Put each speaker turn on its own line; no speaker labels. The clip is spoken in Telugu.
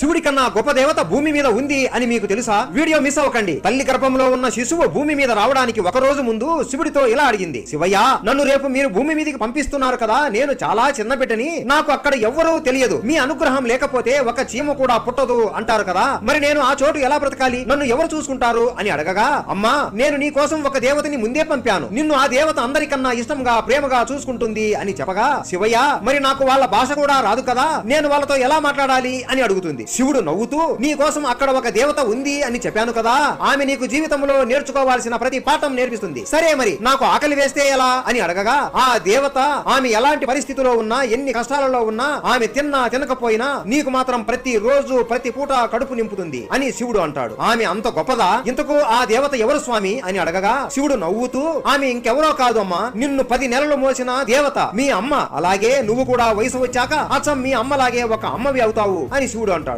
శివుడి కన్నా గొప్ప దేవత భూమి మీద ఉంది అని మీకు తెలుసా? వీడియో మిస్ అవ్వకండి. తల్లి గర్భంలో ఉన్న శిశువు భూమి మీద రావడానికి ఒక రోజు ముందు శివుడితో ఇలా అడిగింది. శివయ్య నన్ను రేపు మీరు భూమి మీదకి పంపిస్తున్నారు కదా? నేను చాలా చిన్న బిడ్డని. నాకు అక్కడ ఎవ్వరూ తెలియదు. మీ అనుగ్రహం లేకపోతే ఒక చీమ కూడా పుట్టదు అంటారు కదా? మరి నేను ఆ చోటు ఎలా బ్రతకాలి? నన్ను ఎవరు చూసుకుంటారు? అని అడగగా అమ్మా నేను నీ కోసం ఒక దేవతని ముందే పంపాను. నిన్ను ఆ దేవత అందరికన్నా ఇష్టంగా ప్రేమగా చూసుకుంటుంది అని చెప్పగా శివయ్య మరి నాకు వాళ్ళ భాష కూడా రాదు కదా? నేను వాళ్ళతో ఎలా మాట్లాడాలి? అని అడుగుతుంది. శివుడు నవ్వుతూ నీ కోసం అక్కడ ఒక దేవత ఉంది అని చెప్పాను కదా ఆమె నీకు జీవితంలో నేర్చుకోవాల్సిన ప్రతి పాఠం నేర్పిస్తుంది. సరే మరి నాకు ఆకలి వేస్తే ఎలా? అని అడగగా ఆ దేవత ఆమె ఎలాంటి పరిస్థితిలో ఉన్నా ఎన్ని కష్టాలలో ఉన్నా ఆమె తిన్నా తినకపోయినా నీకు మాత్రం ప్రతి రోజు ప్రతి పూట కడుపు నింపుతుంది అని శివుడు అంటాడు. ఆమె అంత గొప్పదా? ఇంతకు ఆ దేవత ఎవరు స్వామి? అని అడగగా శివుడు నవ్వుతూ ఆమె ఇంకెవరో కాదు అమ్మా నిన్ను పది నెలలు మోసిన దేవత మీ అమ్మ. అలాగే నువ్వు కూడా వయసు వచ్చాక అచ్చం మీ అమ్మలాగే ఒక అమ్మవి అవుతావు అని శివుడు అంటాడు.